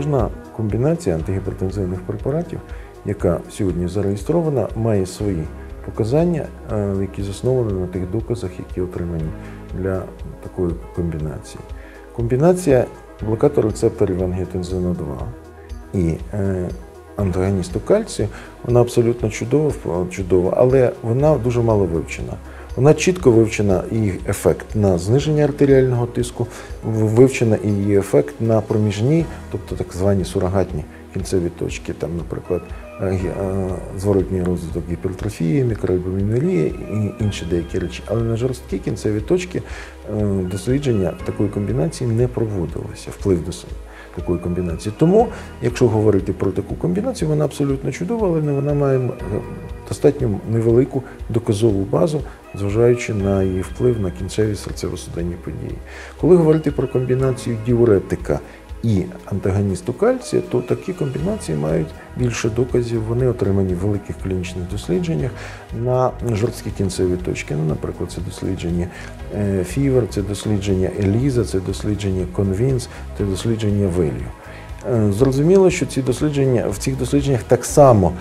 кожна комбінація антигіпертензивних препаратів, яка сьогодні зареєстрована, має свої показання, е, які засновані на тих доказах, які отримані для такої комбінації. Комбінація блокатору рецепторів ангіотензину 2 і е, антагоністу кальцію, вона абсолютно чудова, чудова, але вона дуже мало вивчена. Вона чітко вивчена її ефект на зниження артеріального тиску, вивчена її ефект на проміжні, тобто так звані сурогатні кінцеві точки, там, наприклад, е, е, зворотній розвиток гіпертрофії, мікроальбумінурії і інші деякі речі. Але на жорсткі кінцеві точки е, дослідження такої комбінації не проводилося, вплив до себе такої комбінації. Тому, якщо говорити про таку комбінацію, вона абсолютно чудова, але вона має е, достатньо невелику доказову базу, зважаючи на її вплив на кінцеві серцево-судинні події. Коли говорити про комбінацію діуретика і антагоністу кальція, то такі комбінації мають більше доказів. Вони отримані в великих клінічних дослідженнях на жорсткі кінцеві точки. Ну, наприклад, це дослідження Фівер, це дослідження Еліза, це дослідження Конвінс, це дослідження Велью. Зрозуміло, що ці дослідження в цих дослідженнях так само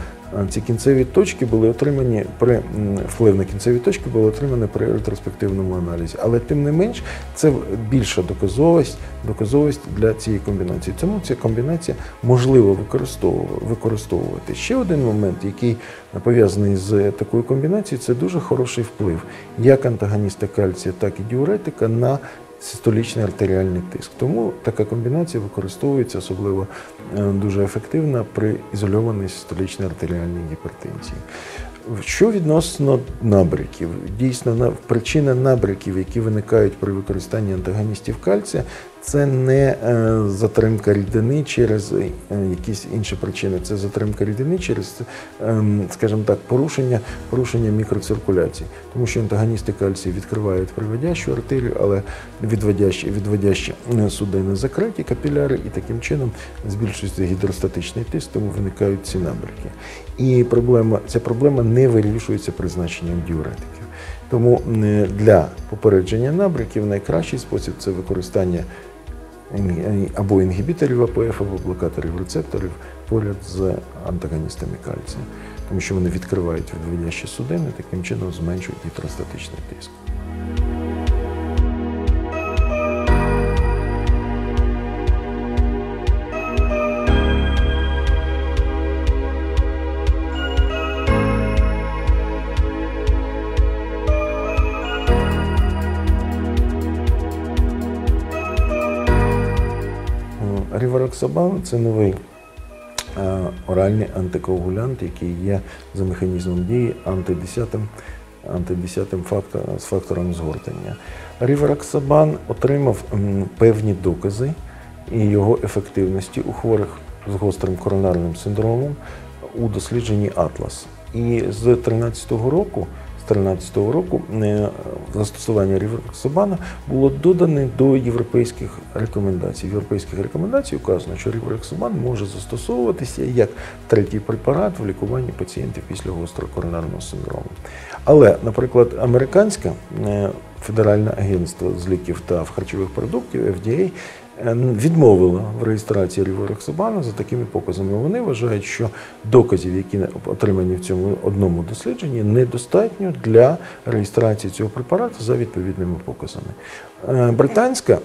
ці кінцеві точки були отримані при вплив на кінцеві точки були отримані при ретроспективному аналізі. Але тим не менш, це більша доказовість, доказовість для цієї комбінації. Тому ця комбінація можливо використовувати. використовувати. Ще один момент, який пов'язаний з такою комбінацією, це дуже хороший вплив як антагоніста кальція, так і діуретика на систолічний артеріальний тиск. Тому така комбінація використовується особливо е, дуже ефективно при ізольованій систолічній артеріальній гіпертензії. Що відносно набриків? дійсно причина набриків, які виникають при використанні антагоністів кальція, це не е, затримка рідини через е, якісь інші причини. Це затримка рідини через, ем, скажімо так, порушення, порушення мікроциркуляції. Тому що антагоністи кальцію відкривають приводящу артерію, але відводящі, відводящі е, судини закриті, капіляри, і таким чином збільшується гідростатичний тиск, тому виникають ці набряки. І проблема, ця проблема не вирішується призначенням діуретиків. Тому е, для попередження набряків найкращий спосіб це використання або інгібіторів АПФ, або блокаторів рецепторів поряд з антагоністами кальцію, тому що вони відкривають відводящі судини, таким чином зменшують гідростатичний тиск. Рівароксабан це новий е, оральний антикоагулянт, який є за механізмом дії антидесятим, антидесятим фактор, з фактором згортання. Рівароксабан отримав певні докази і його ефективності у хворих з гострим коронарним синдромом у дослідженні Атлас. І з 2013 року 2013 року е, застосування рівероксабана було додане до європейських рекомендацій. В європейських рекомендацій вказано, що рівероксабан може застосовуватися як третій препарат в лікуванні пацієнтів після гострого коронарного синдрому. Але, наприклад, американське е, федеральне агентство з ліків та харчових продуктів FDA відмовило в реєстрації рівероксабану за такими показами. Вони вважають, що доказів, які отримані в цьому одному дослідженні, недостатньо для реєстрації цього препарату за відповідними показами. Е, Британська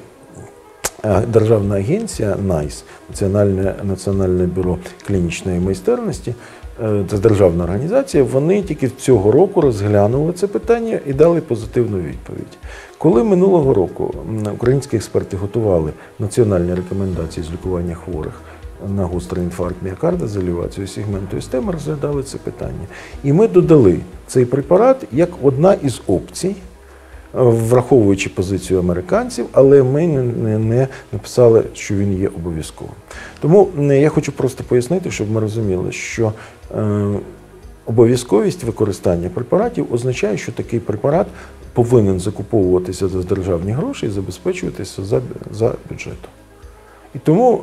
е, державна агенція NICE, Національне, Національне бюро клінічної майстерності, це державна організація, вони тільки цього року розглянули це питання і дали позитивну відповідь. Коли минулого року українські експерти готували національні рекомендації з лікування хворих на гострий інфаркт міокарда з елевацією сегменту СТ, ми розглядали це питання. І ми додали цей препарат як одна із опцій враховуючи позицію американців, але ми не, не, написали, що він є обов'язковим. Тому е, я хочу просто пояснити, щоб ми розуміли, що е, обов'язковість використання препаратів означає, що такий препарат повинен закуповуватися за державні гроші і забезпечуватися за, за бюджетом. І тому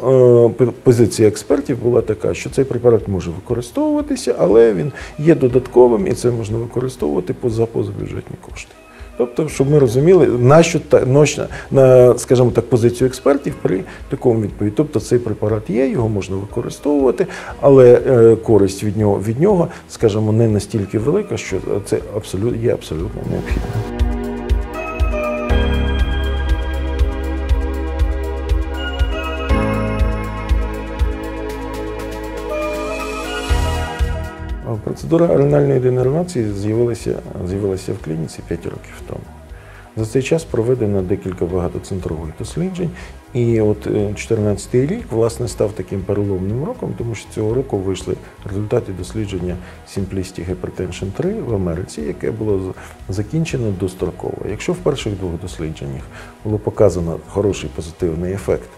е, позиція експертів була така, що цей препарат може використовуватися, але він є додатковим і це можна використовувати поза позабюджетні кошти. Тобто, щоб ми розуміли, нащо та ночна на, скажімо так, позицію експертів при такому відповіді. Тобто цей препарат є, його можна використовувати, але е, користь від нього від нього, скажімо, не настільки велика, що це абсолютно є абсолютно необхідно. Процедура ренальної денервації з'явилася, з'явилася в клініці 5 років тому. За цей час проведено декілька багатоцентрових досліджень, і от 2014 рік власне став таким переломним роком, тому що цього року вийшли результати дослідження Simplicity Hypertension 3 в Америці, яке було закінчено достроково. Якщо в перших двох дослідженнях було показано хороший позитивний ефект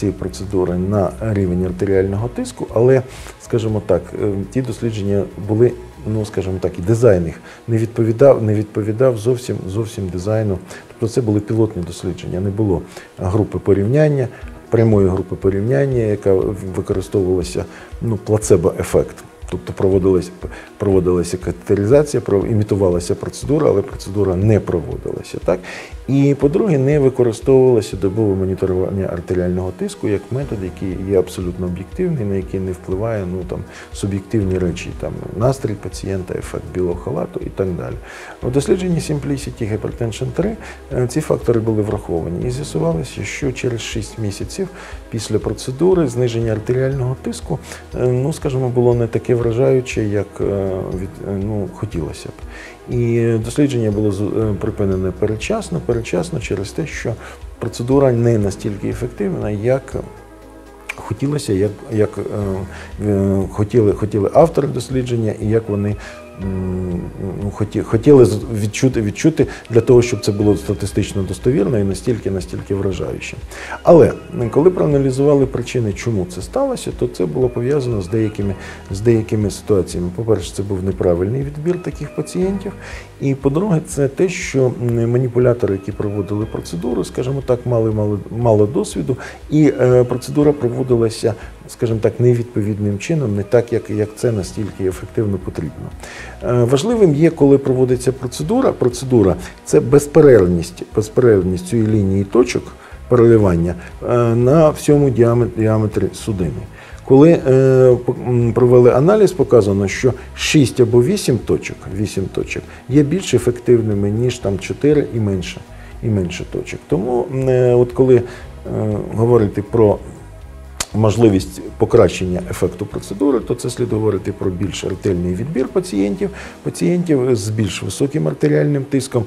цієї процедури на рівень артеріального тиску, але, скажімо так, е, ті дослідження були, ну скажімо так, і дизайн їх не відповідав, не відповідав зовсім, зовсім дизайну. Тобто це були пілотні дослідження, не було групи порівняння. Прямої групи порівняння, яка використовувалася ну, плацебо-ефект. Тобто проводилась, проводилася катетеризація, імітувалася процедура, але процедура не проводилася. Так? І, по-друге, не використовувалося добове моніторування артеріального тиску як метод, який є абсолютно об'єктивний, на який не впливає ну, там, суб'єктивні речі, там, настрій пацієнта, ефект білого халату і так далі. У дослідженні Simplicity Hypertension 3 е, ці фактори були враховані і з'ясувалося, що через 6 місяців після процедури зниження артеріального тиску, е, ну, скажімо, було не таке вражаюче, як е, ну, хотілося б. І дослідження було припинене передчасно, передчасно через те, що процедура не настільки ефективна, як хотілося, як, як е, е, хотіли, хотіли автори дослідження і як вони ну, хоті, хотіли відчути, відчути для того, щоб це було статистично достовірно і настільки, настільки вражаюче. Але коли проаналізували причини, чому це сталося, то це було пов'язано з деякими, з деякими ситуаціями. По-перше, це був неправильний відбір таких пацієнтів. І по-друге, це те, що маніпулятори, які проводили процедуру, скажімо так, мали мало, мало досвіду, і е, процедура проводилася, скажімо так, невідповідним чином, не так, як, як це настільки ефективно потрібно. Е, важливим є, коли проводиться процедура. Процедура це безперервність, безперервність цієї лінії точок переливання е, на всьому діаметрі, судини. Коли е, провели аналіз, показано, що 6 або 8 точок, 8 точок є більш ефективними, ніж там 4 і менше, і менше точок. Тому, от коли говорити про можливість покращення ефекту процедури, то це слід говорити про більш ретельний відбір пацієнтів, пацієнтів з більш високим артеріальним тиском,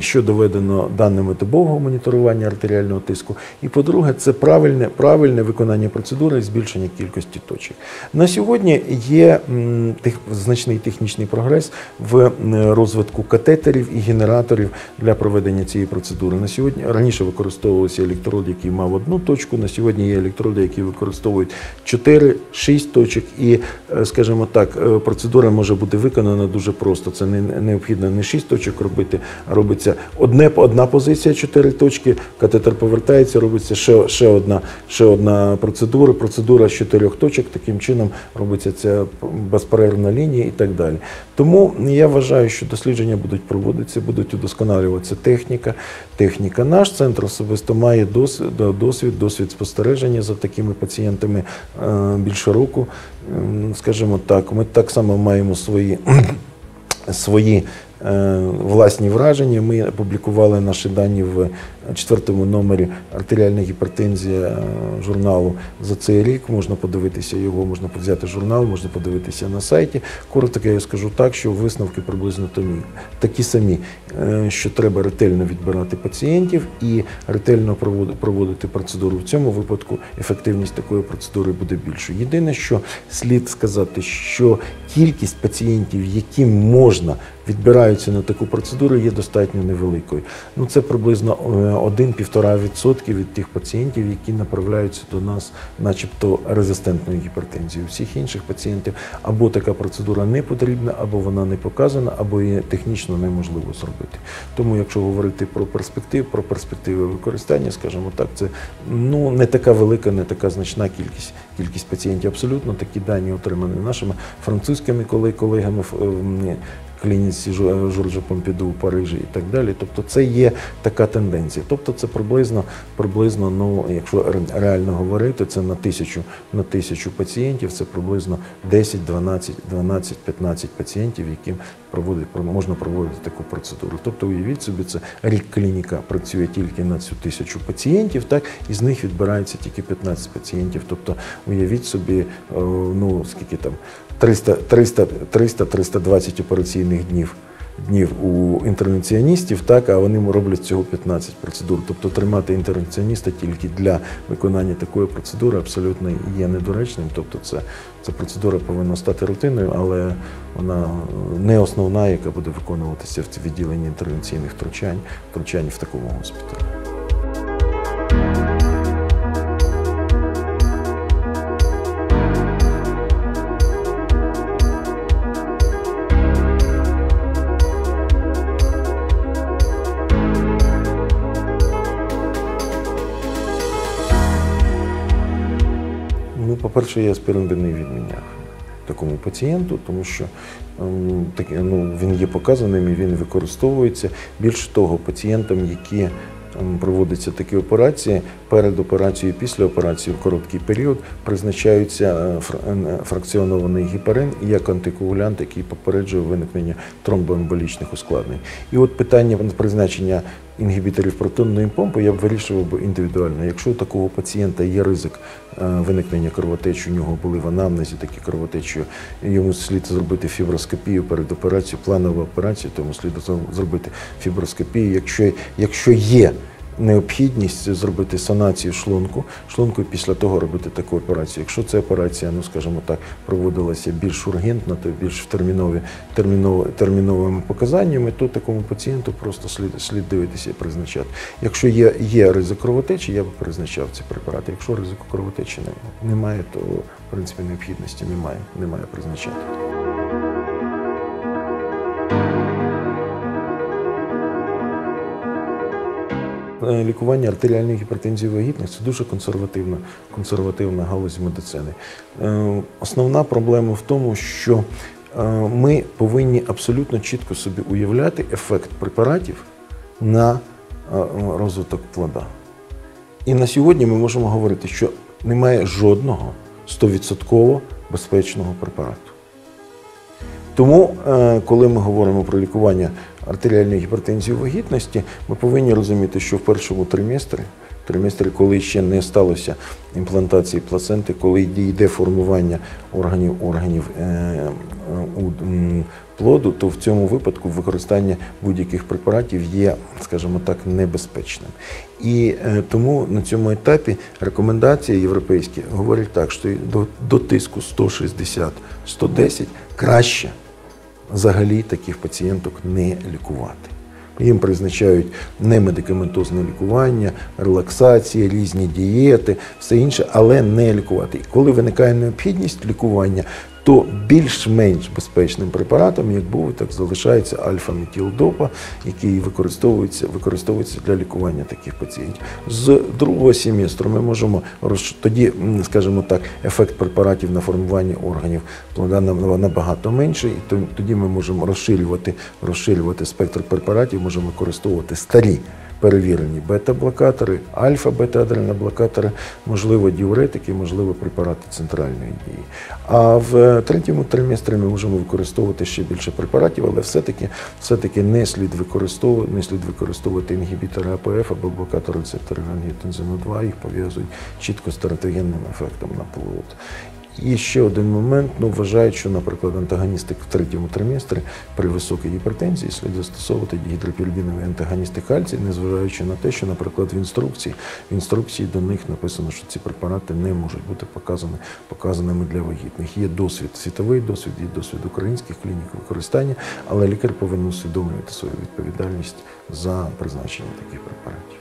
що доведено даними добового моніторування артеріального тиску. І по-друге, це правильне, правильне виконання процедури і збільшення кількості точок. На сьогодні є м, тех, значний технічний прогрес в розвитку катетерів і генераторів для проведення цієї процедури. На сьогодні раніше використовувався електрод, який мав одну точку. На сьогодні є електроди, які використовують 4-6 точок. І, е, скажімо так, е, процедура може бути виконана дуже просто. Це не необхідно не 6 точок робити, а робиться одне, одна позиція, 4 точки, катетер повертається, робиться ще, ще, одна, ще одна процедура, процедура з 4 точок. Таким чином робиться ця безперервна лінія і так далі. Тому я вважаю, що дослідження будуть проводитися, будуть удосконалюватися техніка. Техніка. Наш центр особисто має досвід, досвід, спостереження за такими пацієнтами е, більше року. Ем, Скажімо так, ми так само маємо свої свої власні враження. Ми опублікували наші дані в четвертому номері артеріальна гіпертензія е, журналу за цей рік. Можна подивитися його, можна взяти журнал, можна подивитися на сайті. Коротко я скажу так, що висновки приблизно такі самі, е, що треба ретельно відбирати пацієнтів і ретельно проводити процедуру. В цьому випадку ефективність такої процедури буде більшою. Єдине, що слід сказати, що кількість пацієнтів, яким можна відбираються на таку процедуру, є достатньо невеликою. Ну це приблизно е, 1-1,5% від тих пацієнтів, які направляються до нас, начебто резистентною гіпертензією. Всіх інших пацієнтів або така процедура не потрібна, або вона не показана, або її технічно неможливо зробити. Тому, якщо говорити про перспектив, про перспективи використання, скажімо так, це ну не така велика, не така значна кількість кількість пацієнтів. Абсолютно такі дані отримані нашими французькими колег- колегами. ф- ем, клініці Жоржа Помпіду у Парижі і так далі. Тобто це є така тенденція. Тобто це приблизно, приблизно ну, якщо реально говорити, це на тисячу, на тисячу пацієнтів, це приблизно 10, 12, 12, 15 пацієнтів, яким проводить, можна проводити таку процедуру. Тобто уявіть собі, це рік клініка працює тільки на цю тисячу пацієнтів, так, і з них відбирається тільки 15 пацієнтів. Тобто уявіть собі, е, ну скільки там 300, 300, 300 320 операційних днів. Днів у інтервенціоністів, так, а вони роблять цього 15 процедур. Тобто тримати інтервенціоніста тільки для виконання такої процедури абсолютно є недоречним. Тобто це, ця процедура повинна стати рутинною, але вона не основна, яка буде виконуватися в відділенні інтервенційних втручань, втручань в такому госпіталі. По-перше, я аспірин би не відміняв такому пацієнту, тому що ем, ну, він є показаним і він використовується. Більше того, пацієнтам, які ем, проводяться такі операції, перед операцією після операції в короткий період призначаються е, фра- е, фракціонований гіпарин як антикоагулянт, який попереджує виникнення тромбоемболічних ускладнень. І от питання призначення інгібіторів протонної помпи я б вирішував би індивідуально. Якщо у такого пацієнта є ризик е, виникнення кровотечі, у нього були в анамнезі такі кровотечі, йому слід зробити фіброскопію перед операцією, планову операцію, тому слід зробити фіброскопію. Якщо, якщо є необхідність зробити санацію шлунку, шлунку і після того робити таку операцію. Якщо ця операція, ну скажімо так, проводилася більш ургентно, то більш в термінові, терміново, терміновими показаннями, то такому пацієнту просто слід, слід дивитися і призначати. Якщо є, є ризик кровотечі, я б призначав ці препарати. Якщо ризику кровотечі не- немає, то в принципі необхідності немає, немає призначати. Лікування артеріальної гіпертензії вагітних це дуже консервативна, консервативна галузь медицини. Е, Основна проблема в тому, що е, ми повинні абсолютно чітко собі уявляти ефект препаратів на е, розвиток плода. І на сьогодні ми можемо говорити, що немає жодного 100% безпечного препарату. Тому, е, коли ми говоримо про лікування артеріальної гіпертензії у вагітності, ми повинні розуміти, що в першому триместрі, триместрі, коли ще не сталося імплантації плаценти, коли йде формування органів органів е, у плоду, то в цьому випадку використання будь-яких препаратів є, скажімо так, небезпечним. І е, тому на цьому етапі рекомендації європейські говорять так, що до тиску 160-110 краще взагалі таких пацієнток не лікувати. Їм призначають немедикаментозне лікування, релаксація, різні дієти, все інше, але не лікувати. І коли виникає необхідність лікування, то більш-менш безпечним препаратом, як був, так залишається альфа-метілдопа, який використовується, використовується для лікування таких пацієнтів. З другого семестру ми можемо роз- тоді, скажімо так, ефект препаратів на формування органів плода набагато менший, і тоді ми можемо розширювати, розширювати спектр препаратів, можемо використовувати старі перевірені бета-блокатори, альфа-бета-адреноблокатори, можливо, діуретики, можливо, препарати центральної дії. А в е, третьому триместрі ми можемо використовувати ще більше препаратів, але все-таки все-таки не слід не слід використовувати інгібітори АПФ або блокатори рецепторів ангіотензину 2, їх пов'язують чітко з тератогенним ефектом на плод. І ще один момент, ну вважають, що, наприклад, антагоністи в третьому триместрі при високій гіпертензії слід застосовувати гідропіридинові антагоністи кальцію, незважаючи на те, що, наприклад, в інструкції в інструкції до них написано, що ці препарати не можуть бути показані, показаними для вагітних. Є досвід, світовий досвід, є досвід українських клінік використання, але лікар повинен усвідомлювати свою відповідальність за призначення таких препаратів.